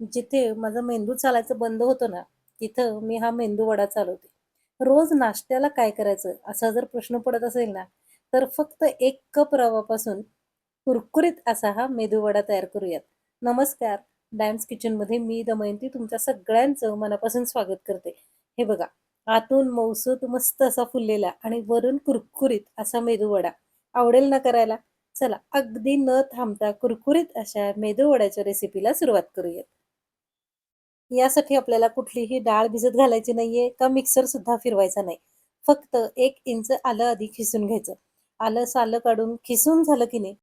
जिथे माझा मेंदू चालायचं बंद होतं ना तिथं मी हा मेंदू वडा चालवते. रोज नाश्त्याला काय करायचं? असा जर प्रश्न पडत असेल ना तर फक्त एक कप रवापासून कुरकुरीत असा हा मेदू वडा तयार करूयात. नमस्कार डॅम्स किचनमध्ये मी दमयंती तुमच्या सगळ्यांचं मनापासून स्वागत करते. हे बघा आतून मौसूत मस्त असा फुललेला आणि वरून कुरकुरीत असा मेदू वडा. आवडेल ना करायला? चला अगदी न थांबता कुरकुरीत अशा मेदू वड्याच्या रेसिपीला सुरुवात करूयात. यासाठी आपल्याला कुठलीही डाळ भिजत घालायची नाहीये का मिक्सर सुद्धा फिरवायचा नाही. फक्त एक इंच आलं आधी खिसून घ्यायचं. आलं सालं काढून खिसून झालं की नाही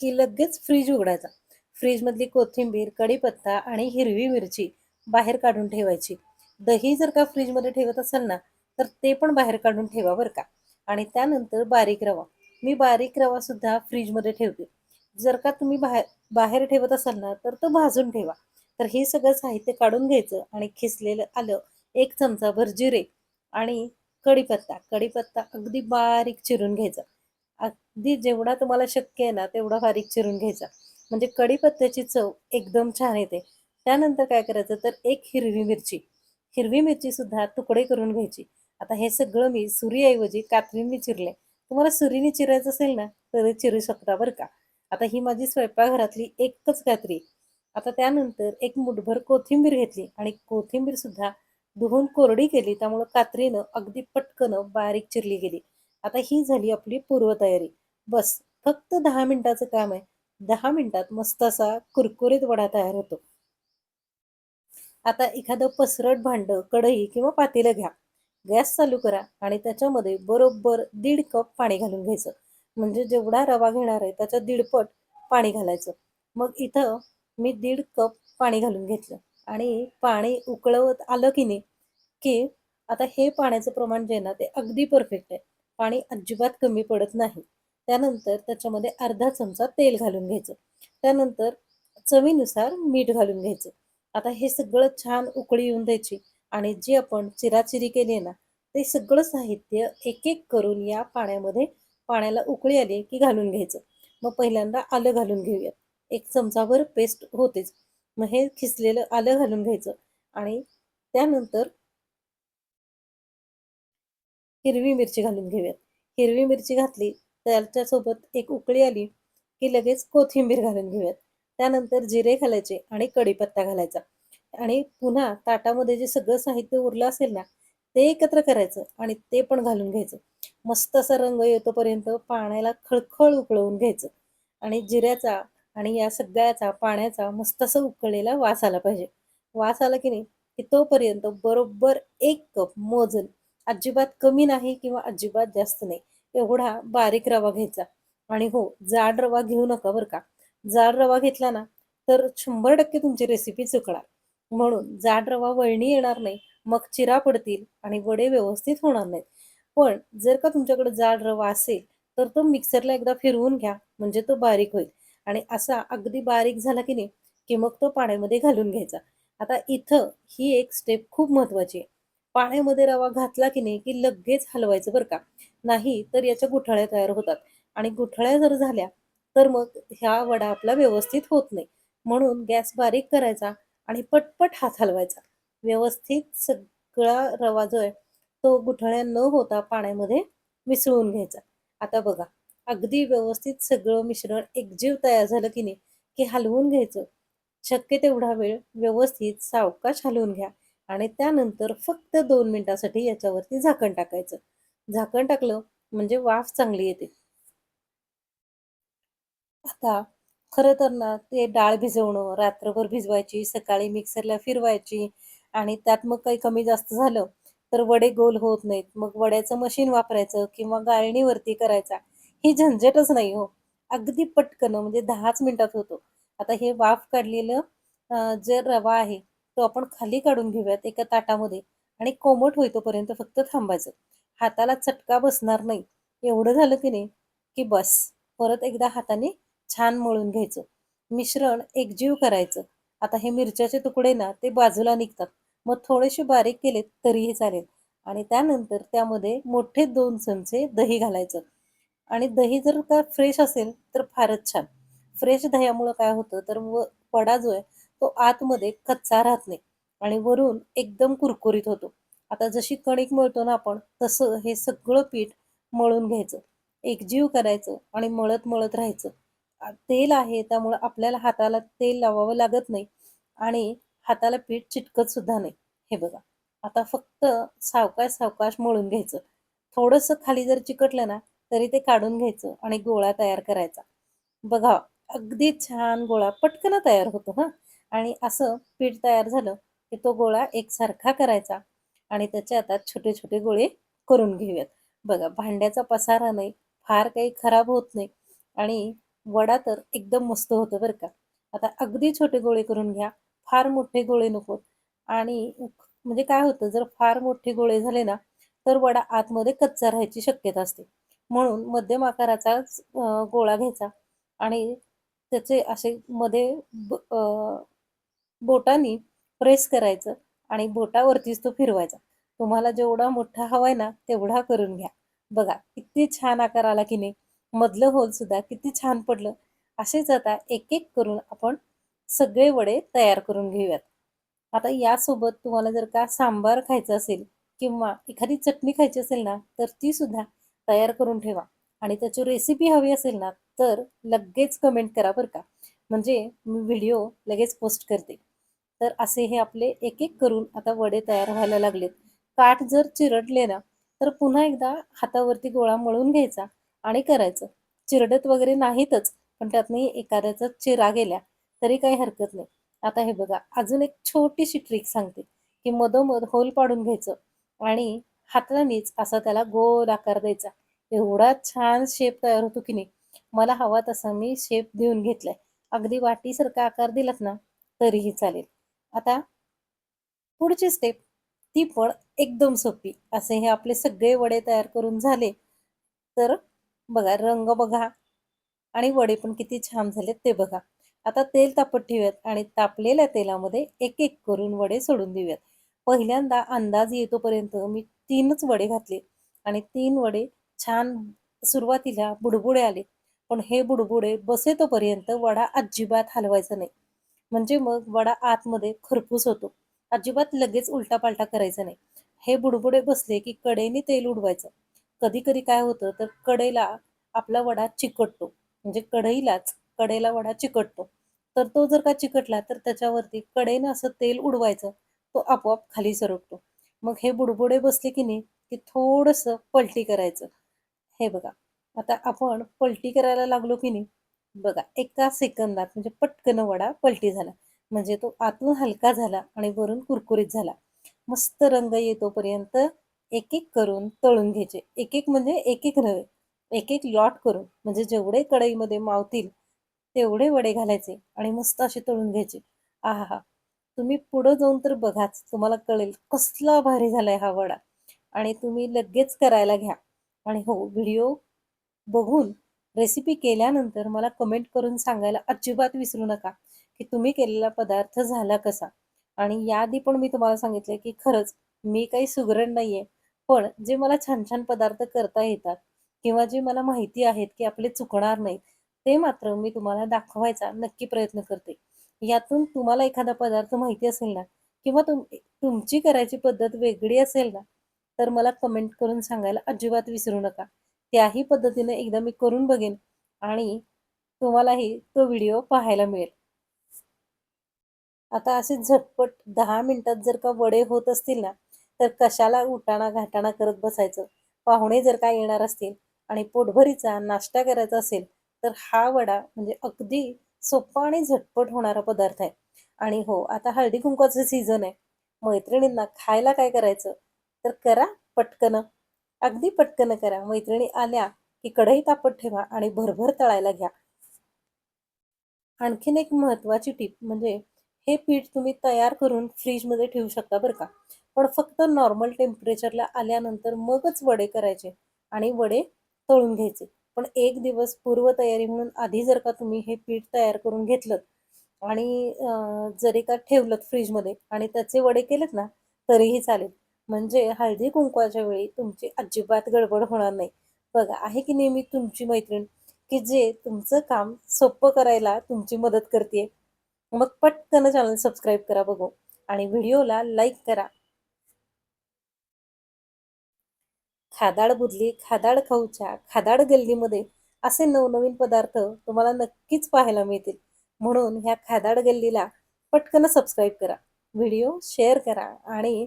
की लगेच फ्रीज उघडायचा. फ्रीजमधली कोथिंबीर कढीपत्ता आणि हिरवी मिरची बाहेर काढून ठेवायची. दही जर का फ्रीजमध्ये ठेवत असाल ना तर ते पण बाहेर काढून ठेवा बरं का. आणि त्यानंतर बारीक रवा. मी बारीक रवा सुद्धा फ्रीजमध्ये ठेवते. जर का तुम्ही बाहेर बाहेर ठेवत असाल ना तर तो भाजून ठेवा. तर हे सगळं साहित्य काढून घ्यायचं आणि खिसलेलं आलं एक चमचाभर जिरे आणि कढीपत्ता कढीपत्ता अगदी बारीक चिरून घ्यायचा. अगदी जेवढा तुम्हाला शक्य आहे ना तेवढा बारीक चिरून घ्यायचा. म्हणजे कढीपत्त्याची चव एकदम छान येते. त्यानंतर काय करायचं तर एक हिरवी मिरची. हिरवी मिरची सुद्धा तुकडे करून घ्यायची. आता हे सगळं मी सुरीऐवजी कात्रींनी चिरले तुम्हाला सुरीने चिरायचं असेल ना तरी चिरू शकता बरं का. आता ही माझी स्वयंपाकघरातली एकच कात्री. आता त्यानंतर एक मुठभर कोथिंबीर घेतली आणि कोथिंबीर सुद्धा धुवून कोरडी केली. त्यामुळं कात्रीनं अगदी पटकन बारीक चिरली गेली. आता ही झाली आपली पूर्वतयारी. बस फक्त दहा मिनिटाचं काम आहे. दहा मिनिटात मस्त असा कुरकुरीत वडा तयार होतो. आता एखादं पसरट भांड कढई किंवा पातेलं घ्या. गॅस चालू करा आणि त्याच्यामध्ये बरोबर दीड कप पाणी घालून घ्यायचं. म्हणजे जेवढा रवा घेणार आहे त्याच्या दीडपट पाणी घालायचं. मग इथं मी दीड कप पाणी घालून घेतलं. आणि पाणी उकळवत आलं की नाही की आता हे पाण्याचं प्रमाण जे आहे ना ते अगदी परफेक्ट आहे. पाणी अजिबात कमी पडत नाही. त्यानंतर त्याच्यामध्ये अर्धा चमचा तेल घालून घ्यायचं. त्यानंतर चवीनुसार मीठ घालून घ्यायचं. आता हे सगळं छान उकळी येऊन द्यायची. आणि जे आपण चिराचिरी केली आहे ना ते सगळं साहित्य एक एक करून या पाण्यामध्ये पाण्याला उकळी आली की घालून घ्यायचं. मग पहिल्यांदा आलं घालून घेऊयात. एक चमचाभर पेस्ट होतेच. मग हे खिसलेलं आलं घालून घ्यायचं. आणि त्यानंतर हिरवी मिरची घालून घेऊयात. हिरवी मिरची घातली त्याच्यासोबत एक उकळी आली की लगेच कोथिंबीर घालून घेऊयात. त्यानंतर जिरे घालायचे आणि कढीपत्ता घालायचा. आणि पुन्हा ताटामध्ये जे सगळं साहित्य उरलं असेल ना ते एकत्र करायचं आणि ते पण घालून घ्यायचं. मस्त असा रंग येतोपर्यंत पाण्याला खळखळ उकळवून घ्यायचं. आणि जिऱ्याचा आणि या सगळ्याचा पाण्याचा मस्त असं उकळलेला वास आला पाहिजे. वास आला की नाही की तोपर्यंत बरोबर एक कप मोजल अजिबात कमी नाही किंवा अजिबात जास्त नाही. एवढा बारीक रवा घ्यायचा. आणि हो जाड रवा घेऊ नका बरं का. जाड रवा घेतला ना तर शंभर टक्के तुमची रेसिपी चुकणार. म्हणून जाड रवा वळणी येणार नाही मग चिरा पडतील आणि वडे व्यवस्थित होणार नाहीत. पण जर का तुमच्याकडे जाड रवा असेल तर तो मिक्सरला एकदा फिरवून घ्या म्हणजे तो बारीक होईल. आणि असा अगदी बारीक झाला की नाही की मग तो पाण्यामध्ये घालून घ्यायचा. आता इथं ही एक स्टेप खूप महत्वाची आहे. पाण्यामध्ये रवा घातला की नाही की लगेच हलवायचं बरं का? नाही तर याच्या गुठळ्या तयार होतात. आणि गुठळ्या जर झाल्या तर मग ह्या वडा आपला व्यवस्थित होत नाही. म्हणून गॅस बारीक करायचा आणि पटपट हात हलवायचा. व्यवस्थित सगळा रवा जो आहे तो गुठळ्या न होता पाण्यामध्ये मिसळून घ्यायचा. आता बघा अगदी व्यवस्थित सगळं मिश्रण एकजीव तयार झालं की नाही की हलवून घ्यायचं. शक्य तेवढा वेळ व्यवस्थित सावकाश हलवून घ्या आणि त्यानंतर फक्त दोन मिनिटासाठी याच्यावरती झाकण टाकायचं. झाकण टाकलं म्हणजे वाफ चांगली येते. आता खरं तर ना ते डाळ भिजवणं रात्रभर भिजवायची सकाळी मिक्सरला फिरवायची आणि त्यात मग काही कमी जास्त झालं तर वडे गोल होत नाहीत. मग वड्याचं मशीन वापरायचं किंवा गाळणीवरती करायचा. ही झंझटच नाही हो. अगदी पटकन म्हणजे दहाच मिनिटात होतो. आता हे वाफ काढलेलं जे रवा आहे तो आपण खाली काढून घेऊयात एका ताटामध्ये आणि कोमट होईतोपर्यंत फक्त थांबायचं. हाताला चटका बसणार नाही. एवढं झालं की नाही की बस. परत एकदा हाताने छान मळून घ्यायचं. मिश्रण एकजीव करायचं. आता हे मिरच्याचे तुकडे ना ते बाजूला निघतात. मग थोडेसे बारीक केले तरीही चालेल. आणि त्यानंतर त्यामध्ये मोठे दोन चमचे दही घालायचं. आणि दही जर का फ्रेश असेल तर फारच छान. फ्रेश दह्यामुळं काय होतं तर व वडा जो आहे तो आतमध्ये कच्चा राहत नाही आणि वरून एकदम कुरकुरीत होतो. आता जशी कणिक मळतो ना आपण तसं हे सगळं पीठ मळून घ्यायचं. एकजीव करायचं आणि मळत मळत राहायचं. तेल आहे त्यामुळं आपल्याला हाताला तेल लावावं लागत नाही आणि हाताला पीठ चिटकत सुद्धा नाही. हे बघा. आता फक्त सावकाश सावकाश मळून घ्यायचं. थोडंसं खाली जर चिकटलं ना तरी ते काढून घ्यायचं आणि गोळा तयार करायचा. बघा अगदी छान गोळा पटकन तयार होतो हा. आणि असं पीठ तयार झालं की तो गोळा एकसारखा करायचा आणि त्याचे आता छोटे छोटे गोळे करून घेऊयात. बघा भांड्याचा पसारा नाही फार काही खराब होत नाही आणि वडा तर एकदम मस्त होतो बरं का. आता अगदी छोटे गोळे करून घ्या फार मोठे गोळे नकोत आणि म्हणजे काय होतं जर फार मोठे गोळे झाले ना तर वडा आतमध्ये कच्चा राहायची शक्यता असते. म्हणून मध्यम आकाराचाच गोळा घ्यायचा. आणि त्याचे असे मध्ये बोटानी प्रेस करायचं आणि बोटावरतीच तो फिरवायचा. तुम्हाला जेवढा मोठा हवाय ना तेवढा करून घ्या. बघा किती छान आकार आला की नाही. मधलं होल सुद्धा किती छान पडलं. असेच आता एक एक करून आपण सगळे वडे तयार करून घेऊयात. आता यासोबत तुम्हाला जर का सांबार खायचं असेल किंवा एखादी चटणी खायची असेल ना तर ती सुद्धा तयार करून ठेवा. आणि त्याची रेसिपी हवी असेल ना तर लगेच कमेंट करा बरं का. म्हणजे मी व्हिडिओ लगेच पोस्ट करते. तर असे हे आपले एक एक करून आता वडे तयार व्हायला लागलेत. काठ जर चिरडले ना तर पुन्हा एकदा हातावरती गोळा मळून घ्यायचा आणि करायचं. चिरडत वगैरे नाहीतच पण त्यातनंही एखाद्याचा चिरा गेल्या तरी काही हरकत नाही. आता हे बघा अजून एक छोटीशी ट्रिक सांगते की मधोमध होल पाडून घ्यायचं. आणि हातानेच असा त्याला गोल आकार द्यायचा. एवढा छान शेप तयार होतो की नाही. मला हवा तसा मी शेप देऊन घेतलाय. अगदी वाटीसारखा आकार दिलात ना तरीही चालेल. आता पुढची स्टेप ती पण एकदम सोपी. असे हे आपले सगळे वडे तयार करून झाले. तर बघा रंग बघा आणि वडे पण किती छान झालेत ते बघा. आता तेल तापत ठेवूयात आणि तापलेल्या तेलामध्ये एक एक करून वडे सोडून देऊयात. पहिल्यांदा अंदाज येतोपर्यंत मी तीनच वडे घातले आणि तीन वडे छान सुरुवातीला बुडबुडे आले. पण हे बुडबुडे बसेतोपर्यंत वडा अजिबात हलवायचा नाही. म्हणजे मग वडा आतमध्ये खरपूस होतो. अजिबात लगेच उलटा पालटा करायचा नाही. हे बुडबुडे बसले की कडेने तेल उडवायचं. कधी कधी काय होतं तर कडेला आपला वडा चिकटतो. म्हणजे कढईलाच कडेला वडा चिकटतो. तर तो जर का चिकटला तर त्याच्यावरती कडेनं असं तेल उडवायचं. तो आपोआप खाली सरकतो. मग हे बुडबुडे बसले की नाही की थोडंसं पलटी करायचं. हे बघा आता आपण पलटी करायला लागलो की नाही बघा एका सेकंदात म्हणजे पटकन वडा पलटी झाला. म्हणजे तो आतून हलका झाला आणि वरून कुरकुरीत झाला. मस्त रंग येतोपर्यंत एक एक करून तळून घ्यायचे. एक एक म्हणजे एक एक नव्हे एक एक लॉट करून म्हणजे जेवढे कढईमध्ये मावतील तेवढे वडे घालायचे आणि मस्त असे तळून घ्यायचे. आहा हा तुम्ही पुढं जाऊन तर बघाच तुम्हाला कळेल कसला भारी झालाय हा वडा. आणि तुम्ही लगेच करायला घ्या. आणि हो व्हिडिओ बघून रेसिपी केल्यानंतर मला कमेंट करून सांगायला अजिबात विसरू नका की तुम्ही केलेला पदार्थ झाला कसा. आणि याआधी पण मी तुम्हाला सांगितले की खरंच मी काही सुगरण नाहीये पण जे मला छान छान पदार्थ करता येतात किंवा जे मला माहिती आहेत की आपले चुकणार नाहीत ते मात्र मी तुम्हाला दाखवायचा नक्की प्रयत्न करते. यातून तुम्हाला एखादा पदार्थ माहिती असेल ना किंवा तुम तुमची करायची पद्धत वेगळी असेल ना तर मला कमेंट करून सांगायला अजिबात विसरू नका. त्याही पद्धतीने एकदा मी करून बघेन आणि तुम्हालाही तो व्हिडिओ पाहायला मिळेल. आता असे झटपट दहा मिनिटात जर का वडे होत असतील ना तर कशाला उठाणा घाटाणा करत बसायचं? पाहुणे जर का येणार असतील आणि पोटभरीचा नाश्ता करायचा असेल तर हा वडा म्हणजे अगदी सोपा आणि झटपट होणारा पदार्थ आहे. आणि हो आता हळदी कुंकवाचं सीझन आहे. मैत्रिणींना खायला काय करायचं? तर करा पटकन. अगदी पटकन करा. मैत्रिणी आल्या की कढई तापत ठेवा आणि भरभर तळायला घ्या. आणखीन एक महत्वाची टीप म्हणजे हे पीठ तुम्ही तयार करून फ्रीजमध्ये ठेवू शकता बरं का. पण फक्त नॉर्मल टेम्परेचरला आल्यानंतर मगच वडे करायचे आणि वडे तळून घ्यायचे. पण एक दिवस पूर्वतयारी म्हणून आधी जर का तुम्ही हे पीठ तयार करून घेतलं आणि जरी का ठेवलं फ्रीजमध्ये आणि त्याचे वडे केलेत ना तरीही चालेल. म्हणजे हळदी कुंकवाच्या वेळी तुमची अजिबात गडबड होणार नाही. बघा आहे की नेहमी तुमची मैत्रीण की जे तुमचं काम सोपं करायला तुमची मदत करते मग पटकन चॅनल सबस्क्राईब करा बघू आणि व्हिडिओला लाईक करा. खादाड बुदली खादाड खाऊच्या खादाड गल्लीमध्ये असे नवनवीन पदार्थ तुम्हाला नक्कीच पाहायला मिळतील. म्हणून ह्या खादाड गल्लीला पटकन सबस्क्राईब करा व्हिडिओ शेअर करा आणि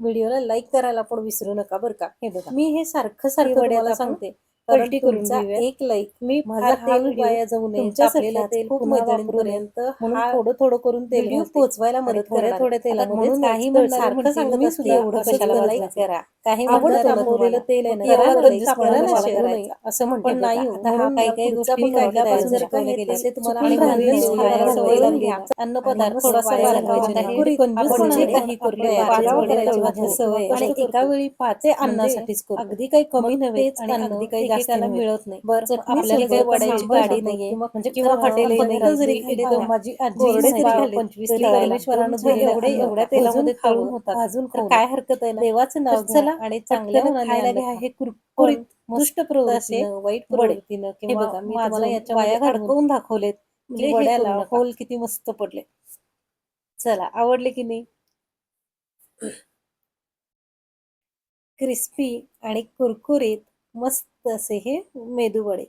व्हिडिओला लाईक करायला पण विसरू नका बरं का? हे बघा. मी हे सारखं सारखं सांगते. पलटी करून. एक लाईक मी माझा तेल वाया जाऊ नये तुमच्यासाठी तेल खूप मैत्रिणींपर्यंत म्हणून थोडं थोडं करून तेल आणि मदत करणार थोड्या तेलामध्ये म्हणून काही सारखं सांगत मी सुद्धा एवढं असं कशाला तुला लाईक करा. करा काही तुम्हाला? तेल आहे ना. असं म्हणते नाही काही काही गोष्टी जर का शिकवले हे गेले. तसे तुम्हाला सवय. अन्न पदार्थ थोडासा काही सवय. आणि एका. वेळी पाच अन्नासाठीच करतो. अगदी काही कमी नव्हे आणि अगदी काही एकेकाला नव्हे. मिळत नाही. आपल्याला काही वड्याची गाडी नाहीये म्हणजे किंवा हॉटेल माझी आजी पंचवीस एवढे एवढ्या तेलामध्ये तळून होतात खावं. काय हरकत आहे ना देवाचं नाव चला आणि चांगल्या खायला खा. हे कुरकुरीत दुष्ट प्रवृत्तीनं वाईट. प्रवृत्तीनं किंवा मी तुम्हाला याच्यामध्ये अडकवून अडकवून दाखवलेत म्हणजे वड्याला. होल किती मस्त पडले चला आवडले की नाही क्रिस्पी आणि कुरकुरीत मस्त तसे हे मेदूवडे.